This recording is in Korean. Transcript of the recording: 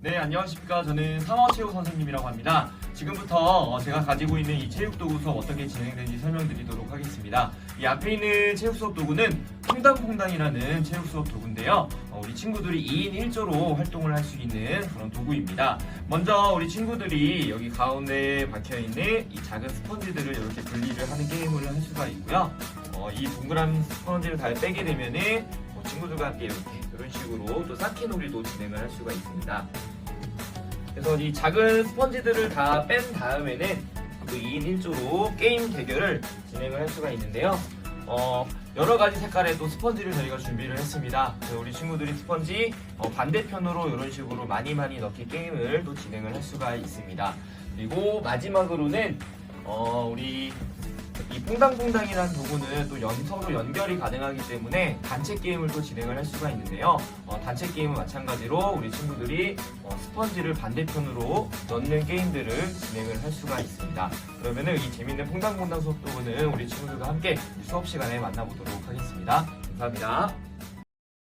네, 안녕하십니까. 저는 상어체육 선생님이라고 합니다. 지금부터 어, 제가 가지고 있는 이 체육도구 수업 어떻게 진행되는지 설명드리도록 하겠습니다. 이 앞에 있는 체육 수업 도구는 퐁당퐁당이라는 체육 수업 도구인데요. 어, 우리 친구들이 2인 1조로 활동을 할 수 있는 그런 도구입니다. 먼저 우리 친구들이 여기 가운데 박혀 있는 이 작은 스펀지들을 이렇게 분리를 하는 게임을 할 수가 있고요. 어, 이 동그란 스펀지를 다 빼게 되면은 뭐 친구들과 함께 이렇게 이런 식으로 또 쌓기놀이도 진행을 할 수가 있습니다. 그래서 이 작은 스펀지들을 다 뺀 다음에는 그 2인 1조로 게임 대결을 진행을 할 수가 있는데요. 어, 여러 가지 색깔의 또 스펀지를 저희가 준비를 했습니다. 우리 친구들이 스펀지 어, 반대편으로 이런 식으로 많이 많이 넣기 게임을 또 진행을 할 수가 있습니다. 그리고 마지막으로는 어, 우리 이 퐁당퐁당이라는 도구는 또 연, 서로 연결이 가능하기 때문에 단체 게임을 또 진행을 할 수가 있는데요. 어, 단체 게임은 마찬가지로 우리 친구들이 어, 스펀지를 반대편으로 넣는 게임들을 진행을 할 수가 있습니다. 그러면은 이 재밌는 퐁당퐁당 수업 도구는 우리 친구들과 함께 수업 시간에 만나보도록 하겠습니다. 감사합니다.